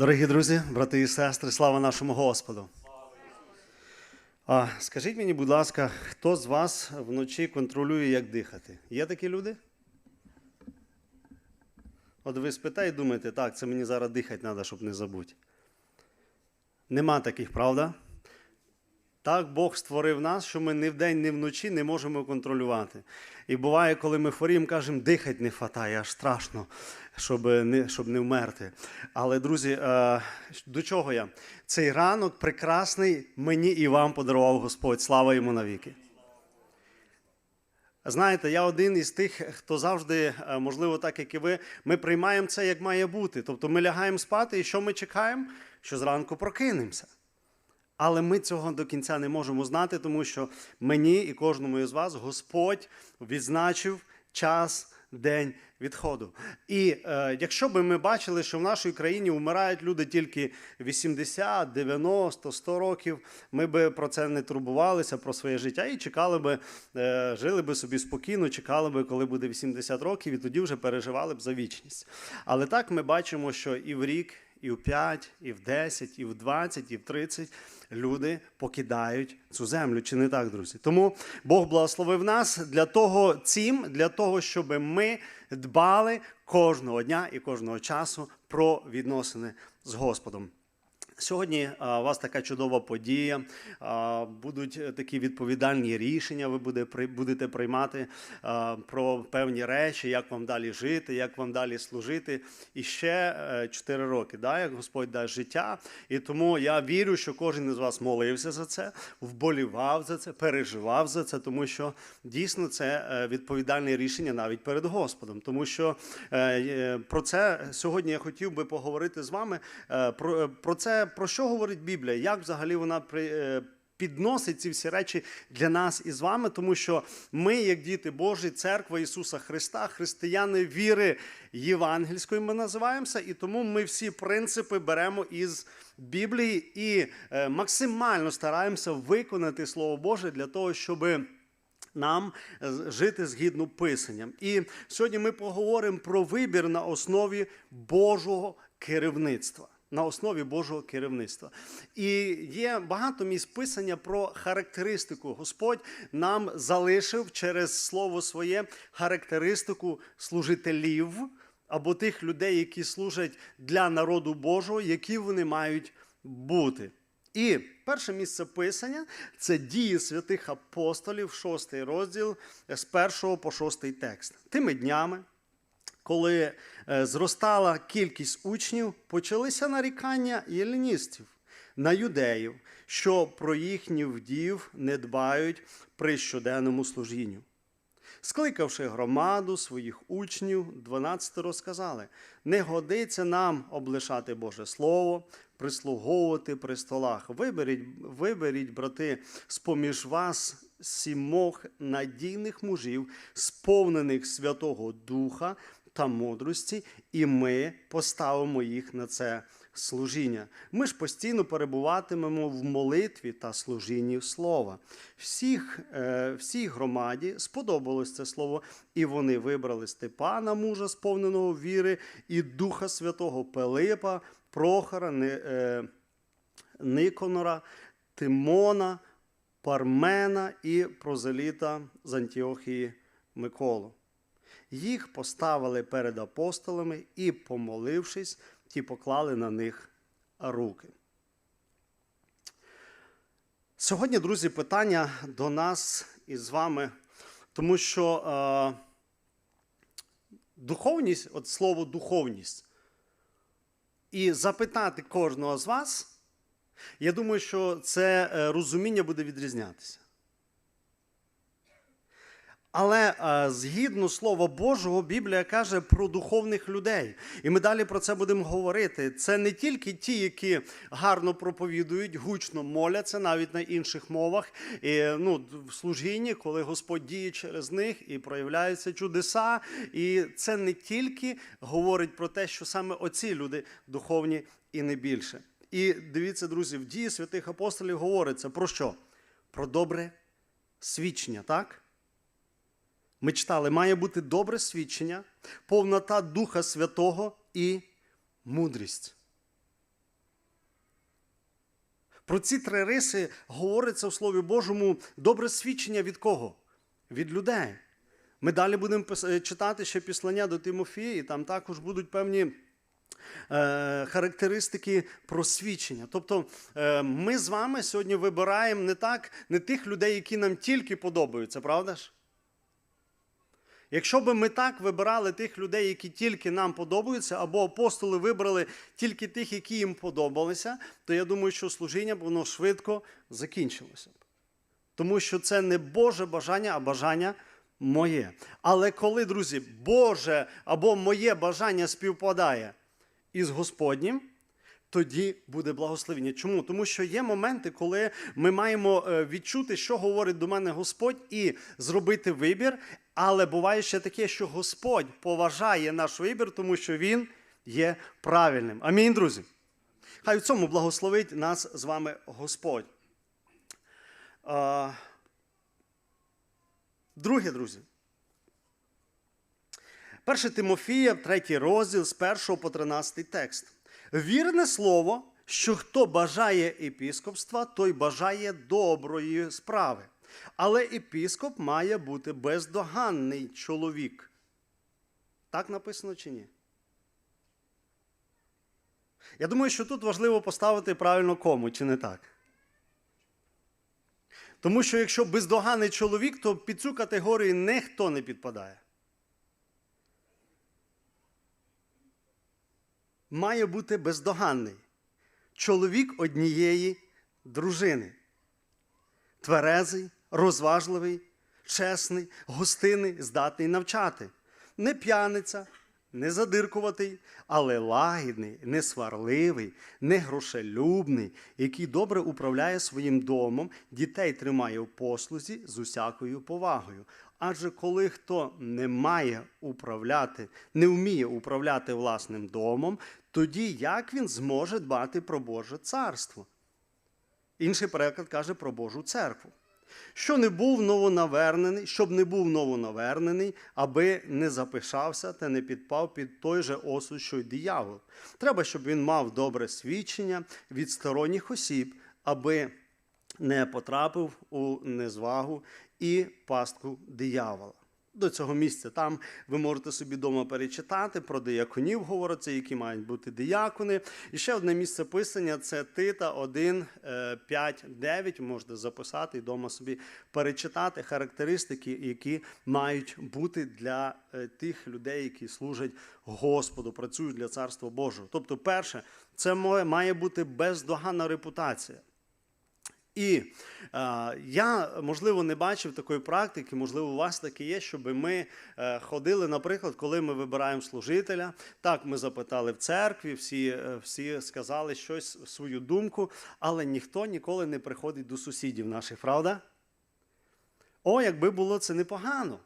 Дорогі друзі, брати і сестри, слава нашому Господу. А, скажіть мені, будь ласка, хто з вас вночі контролює, як дихати? Є такі люди? От ви спитаєте і думаєте, так, це мені зараз дихати треба, щоб не забути. Нема таких, правда? Так Бог створив нас, що ми ні вдень, ні вночі не можемо контролювати. І буває, коли ми хворіємо, кажемо, дихати не хватає, аж страшно, щоб не, щоб не вмерти. Але, друзі, е, до чого я? Цей ранок прекрасний мені і вам подарував Господь. Слава йому навіки. Знаєте, я один із тих, хто завжди, е, можливо, так як і ви, ми приймаємо це як має бути. Тобто ми лягаємо спати, і що ми чекаємо? Що зранку прокинемося. Але ми цього до кінця не можемо знати, тому що мені і кожному із вас Господь відзначив час, день відходу. І е, якщо би ми бачили, що в нашій країні вмирають люди тільки 80, 90, 100 років, ми би про це не турбувалися, про своє життя і чекали би, е, жили би собі спокійно, чекали би, коли буде 80 років, і тоді вже переживали б за вічність. Але так ми бачимо, що і в рік, і в 5, і в 10, і в 20, і в 30 люди покидають цю землю. Чи не так, друзі? Тому Бог благословив нас для того цим, для того, щоб ми дбали кожного дня і кожного часу про відносини з Господом. Сьогодні у вас така чудова подія. Будуть е, такі відповідальні рішення. Ви будете приймати про певні речі, як вам далі жити, як вам далі служити. І ще 4 роки, да, як Господь дасть життя. І тому я вірю, що кожен із вас молився за це, вболівав за це, переживав за це, тому що дійсно це е, відповідальне рішення навіть перед Господом. Тому що е, е, про це сьогодні я хотів би поговорити з вами. е, про це про що говорить Біблія? Як взагалі вона е, Підносить ці всі речі для нас і з вами, тому що ми, як діти Божі, церква Ісуса Христа, християни віри євангельської, ми називаємося, і тому ми всі принципи беремо із Біблії і е, максимально стараємося виконати Слово Боже для того, щоби нам е, жити згідно писанням. І сьогодні ми поговоримо про вибір на основі Божого керівництва. На основі Божого керівництва. І є багато місць писання про характеристику. Господь нам залишив через слово своє характеристику служителів або тих людей, які служать для народу Божого, які вони мають бути. І перше місце писання це дії святих апостолів, шостий розділ з першого по шостий текст. Тими днями, коли е, зростала кількість учнів, почалися нарікання єліністів на юдеїв, що про їхніх вдів не дбають при щоденному служінню. Скликавши громаду своїх учнів, 12 розказали: не годиться нам облишати Боже Слово, прислуговувати при столах. Виберіть, виберіть, брати, з-поміж вас сімох надійних мужів, сповнених Святого Духа та мудрості, і ми поставимо їх на це служіння. Ми ж постійно перебуватимемо в молитві та служінні слова. Всіх, е, всій громаді сподобалось це слово, і вони вибрали Степана, мужа, сповненого віри, і Духа Святого Пилипа, Прохора, е, Никонора, Тимона, Пармена і Прозеліта з Антіохії Миколу. Їх поставили перед апостолами і, помолившись, ті поклали на них руки. Сьогодні, друзі, питання до нас і з вами, тому що е, духовність, от слово духовність, і запитати кожного з вас, я думаю, що це е, розуміння буде відрізнятися. Але е, згідно Слова Божого, Біблія каже про духовних людей. І ми далі про це будемо говорити. Це не тільки ті, які гарно проповідують, гучно моляться, навіть на інших мовах, і, ну, в служінні, коли Господь діє через них і проявляються чудеса. І це не тільки говорить про те, що саме оці люди духовні і не більше. І дивіться, друзі, в дії святих апостолів говориться про що? Про добре свідчення, так? Ми читали, має бути добре свідчення, повнота Духа Святого і мудрість. Про ці три риси говориться в Слові Божому добре свідчення від кого? Від людей. Ми далі будемо читати ще післання до Тимофія, і там також будуть певні е, характеристики просвідчення. Тобто е, ми з вами сьогодні вибираємо не так, не тих людей, які нам тільки подобаються, правда ж? Якщо б ми так вибирали тих людей, які тільки нам подобаються, або апостоли вибрали тільки тих, які їм подобалися, то я думаю, що служіння б воно швидко закінчилося б. Тому що це не Боже бажання, а бажання моє. Але коли, друзі, Боже або моє бажання співпадає із Господнім, тоді буде благословення. Чому? Тому що є моменти, коли ми маємо е, відчути, що говорить до мене Господь, і зробити вибір. Але буває ще таке, що Господь поважає наш вибір, тому що Він є правильним. Амінь, друзі. Хай в цьому благословить нас з вами Господь. Друге, друзі. Перше Тимофія, третій розділ з 1 по 13 текст. Вірне слово, що хто бажає епіскопства, той бажає доброї справи. Але епіскоп має бути бездоганний чоловік. Так написано чи ні? Я думаю, що тут важливо поставити правильно кому, чи не так? Тому що якщо бездоганний чоловік, то під цю категорію ніхто не підпадає. Має бути бездоганний. Чоловік однієї дружини. Тверезий, розважливий, чесний, гостинний, здатний навчати. Не п'яниця, не задиркуватий, але лагідний, не сварливий, не грошелюбний, який добре управляє своїм домом, дітей тримає в послузі з усякою повагою. Адже коли хто не має управляти, не вміє управляти власним домом, тоді як він зможе дбати про Боже царство? Інший переклад каже про Божу церкву. Що не був новонавернений, щоб не був новонавернений, аби не запишався та не підпав під той же осуд, що й диявол. Треба, щоб він мав добре свідчення від сторонніх осіб, аби не потрапив у незвагу і пастку диявола. До цього місця там ви можете собі вдома перечитати про дияконів, говориться, які мають бути диякони. І ще одне місце писання це Тита 1, 5, 9. Можете записати і вдома собі перечитати характеристики, які мають бути для е, тих людей, які служать Господу, працюють для Царства Божого. Тобто, перше, це має бути бездоганна репутація. І е, я, можливо, не бачив такої практики, можливо, у вас таке є, щоб ми е, ходили, наприклад, коли ми вибираємо служителя. Так, ми запитали в церкві, всі, е, всі сказали щось свою думку, але ніхто ніколи не приходить до сусідів наших, правда? О, якби було це непогано.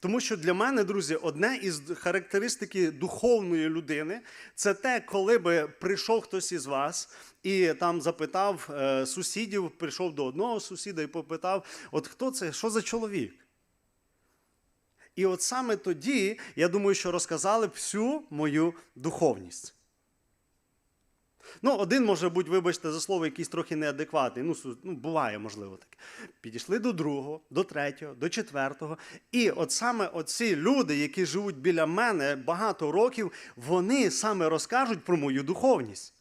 Тому що для мене, друзі, одне із характеристики духовної людини це те, коли би прийшов хтось із вас і там запитав е, сусідів, прийшов до одного сусіда і попитав: от хто це, що за чоловік? І от саме тоді, я думаю, що розказали всю мою духовність. Ну, один може бути, вибачте, за слово, якийсь трохи неадекватний. Ну, ну, буває, можливо, таке. Підійшли до другого, до третього, до четвертого. І от саме оці люди, які живуть біля мене багато років, вони саме розкажуть про мою духовність.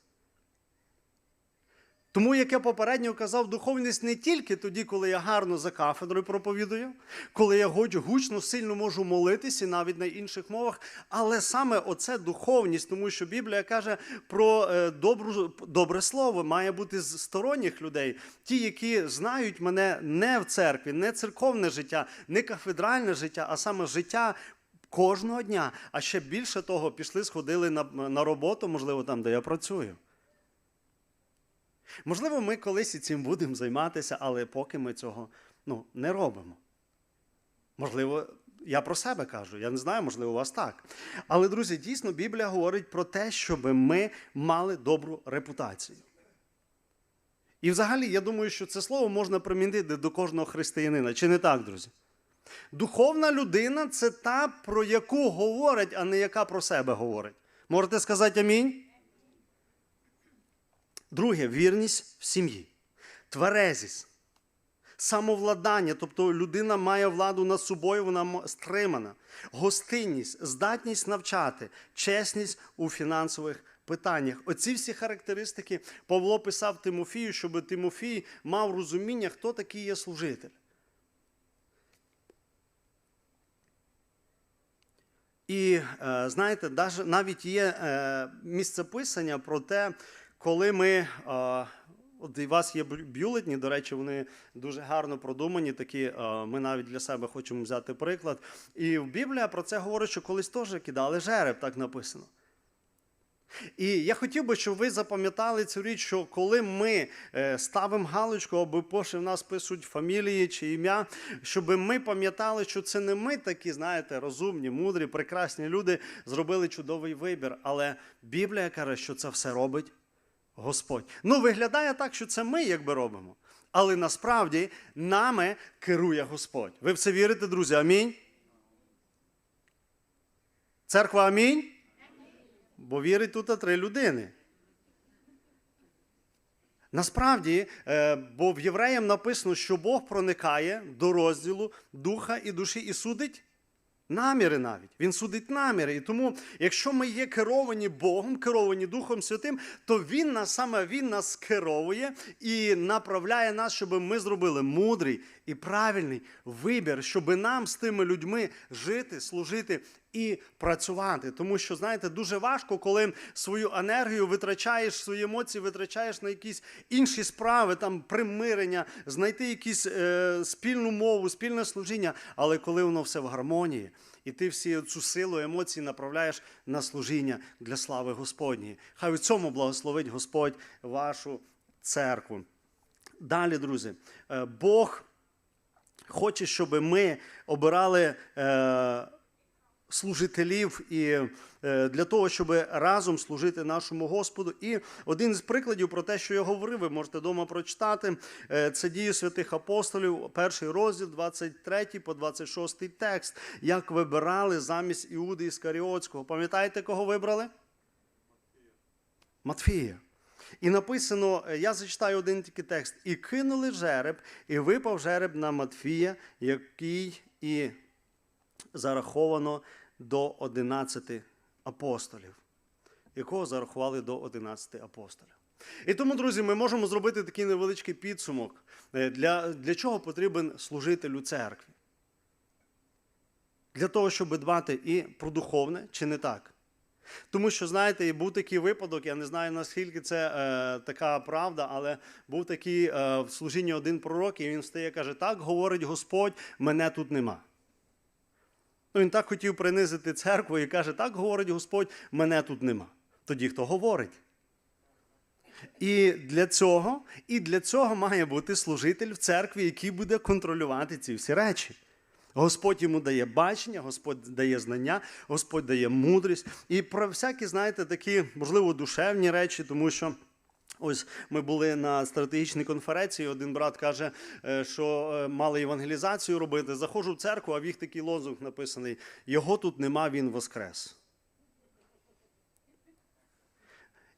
Тому, як я попередньо казав, духовність не тільки тоді, коли я гарно за кафедрою проповідую, коли я годжу гучно, сильно можу молитися, і навіть на інших мовах, але саме оце духовність, тому що Біблія каже про е, добру, добре слово, має бути з сторонніх людей, ті, які знають мене не в церкві, не церковне життя, не кафедральне життя, а саме життя. Кожного дня, а ще більше того, пішли, сходили на, на роботу, можливо, там, де я працюю. Можливо, ми колись і цим будемо займатися, але поки ми цього ну, не робимо. Можливо, я про себе кажу, я не знаю, можливо, у вас так. Але, друзі, дійсно, Біблія говорить про те, щоб ми мали добру репутацію. І взагалі, я думаю, що це слово можна примінити до кожного християнина. Чи не так, друзі? Духовна людина це та, про яку говорять, а не яка про себе говорить. Можете сказати амінь? Друге вірність в сім'ї, тверезість, самовладання, тобто людина має владу над собою, вона стримана, гостинність, здатність навчати, чесність у фінансових питаннях. Оці всі характеристики Павло писав Тимофію, щоб Тимофій мав розуміння, хто такий є служитель. І е, знаєте, навіть є е, місцеписання про те, коли ми. От у вас є бюлетні, до речі, вони дуже гарно продумані. Такі ми навіть для себе хочемо взяти приклад. І в Біблія про це говорить, що колись теж кидали жереб, так написано. І я хотів би, щоб ви запам'ятали цю річ, що коли ми е, ставимо галочку, або пошли в нас пишуть фамілії чи ім'я, щоб ми пам'ятали, що це не ми такі, знаєте, розумні, мудрі, прекрасні люди зробили чудовий вибір. Але Біблія каже, що це все робить Господь. Ну, виглядає так, що це ми якби робимо. Але насправді нами керує Господь. Ви в це вірите, друзі? Амінь. Церква амінь. Бо вірить тут три людини. Насправді, е, бо в євреям написано, що Бог проникає до розділу духа і душі і судить наміри навіть. Він судить наміри. І тому, якщо ми є керовані Богом, керовані Духом Святим, то Він нас саме Він нас керовує і направляє нас, щоб ми зробили мудрий і правильний вибір, щоб нам з тими людьми жити, служити і працювати. Тому що, знаєте, дуже важко, коли свою енергію витрачаєш, свої емоції витрачаєш на якісь інші справи, там примирення, знайти якусь е, спільну мову, спільне служіння. Але коли воно все в гармонії, і ти всі цю силу емоцій направляєш на служіння для слави Господньої. Хай у цьому благословить Господь вашу церкву. Далі, друзі, е, Бог хоче, щоб ми обирали. Е, служителів і е, для того, щоб разом служити нашому Господу. І один з прикладів про те, що я говорив, ви можете вдома прочитати. Е, Це дії святих апостолів, перший розділ, 23 по 26 текст, як вибирали замість Іуди Іскаріотського. Пам'ятаєте, кого вибрали? Матфія. І написано, е, я зачитаю один тільки текст. І кинули жереб, і випав жереб на Матфія, який і зараховано до 11 апостолів, якого зарахували до 11 апостолів. І тому, друзі, ми можемо зробити такий невеличкий підсумок, е, для, для чого потрібен служитель у церкві. Для того, щоб дбати і про духовне, чи не так? Тому що, знаєте, був такий випадок, я не знаю, наскільки це е, така правда, але був такий е, в служінні один пророк, і він встає і каже: Так говорить Господь, мене тут нема. Ну, він так хотів принизити церкву і каже: так говорить Господь, мене тут нема. Тоді хто говорить? І для цього, і для цього має бути служитель в церкві, який буде контролювати ці всі речі. Господь йому дає бачення, Господь дає знання, Господь дає мудрість. І про всякі, знаєте, такі, можливо, душевні речі, тому що. Ось ми були на стратегічній конференції. Один брат каже, е, що е, мали евангелізацію робити. Заходжу в церкву, а в їх такий лозунг написаний: Його тут нема, він воскрес.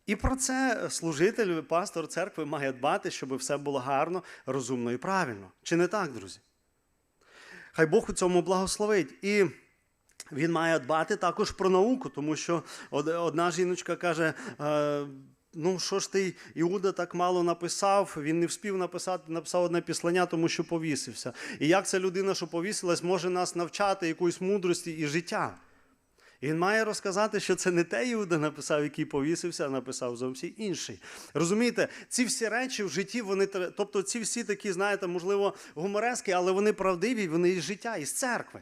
І про це служитель, пастор церкви має дбати, щоб все було гарно, розумно і правильно. Чи не так, друзі? Хай Бог у цьому благословить. І він має дбати також про науку, тому що одна жіночка каже. е, Ну, що ж ти, Іуда так мало написав, він не вспів написати, написав одне післання, тому що повісився. І як ця людина, що повісилась, може нас навчати якоїсь мудрості і життя? Він має розказати, що це не те Іуда написав, який повісився, а написав зовсім інший. Розумієте, ці всі речі в житті, вони тобто ці всі такі, знаєте, можливо, гуморески, але вони правдиві, вони із життя, із церкви.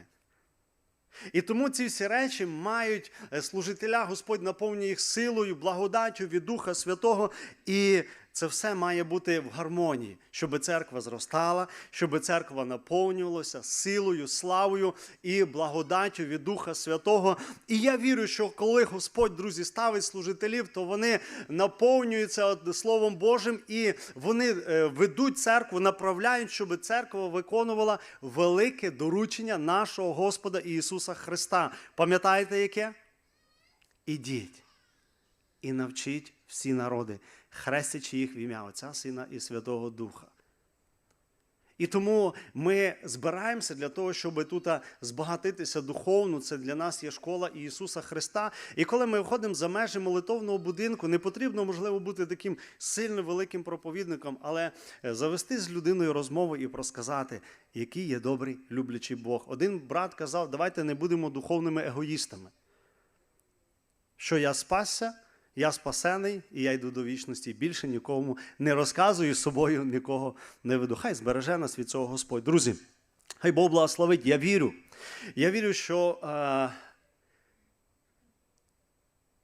І тому ці всі речі мають е, служителя, Господь наповнює їх силою, благодаттю від Духа Святого. І це все має бути в гармонії, щоб церква зростала, щоб церква наповнювалася силою, славою і благодаттю від Духа Святого. І я вірю, що коли Господь, друзі, ставить служителів, то вони наповнюються Словом Божим і вони е, ведуть церкву, направляють, щоб церква виконувала велике доручення нашого Господа Ісуса Христа. Пам'ятаєте яке? Ідіть і навчіть всі народи, хрестячи їх в ім'я Отця, Сина і Святого Духа. І тому ми збираємося для того, щоб тут збагатитися духовно. Це для нас є школа Ісуса Христа. І коли ми виходимо за межі молитовного будинку, не потрібно, можливо, бути таким сильно великим проповідником, але е, завести з людиною розмову і розказати, який є добрий, люблячий Бог. Один брат казав, давайте не будемо духовними егоїстами. Що я спасся, я спасений, і я йду до вічності. Більше нікому не розказую з собою нікого не веду. Хай збереже нас від цього Господь. Друзі, хай Бог благословить. Я вірю. Я вірю, що е,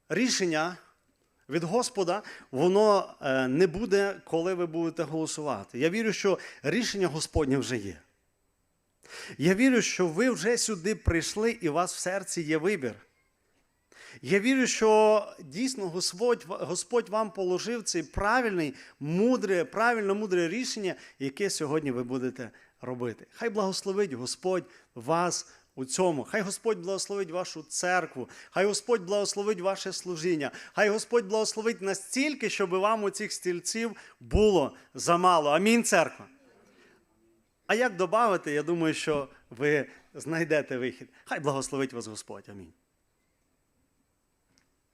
рішення від Господа воно е, не буде, коли ви будете голосувати. Я вірю, що рішення Господнє вже є. Я вірю, що ви вже сюди прийшли, і у вас в серці є вибір. Я вірю, що дійсно Господь, Господь вам положив цей правильний, мудре, правильно мудре рішення, яке сьогодні ви будете робити. Хай благословить Господь вас у цьому. Хай Господь благословить вашу церкву, хай Господь благословить ваше служіння, хай Господь благословить настільки, щоб вам у цих стільців було замало. Амінь, церква. А як додати, я думаю, що ви знайдете вихід. Хай благословить вас Господь. Амінь.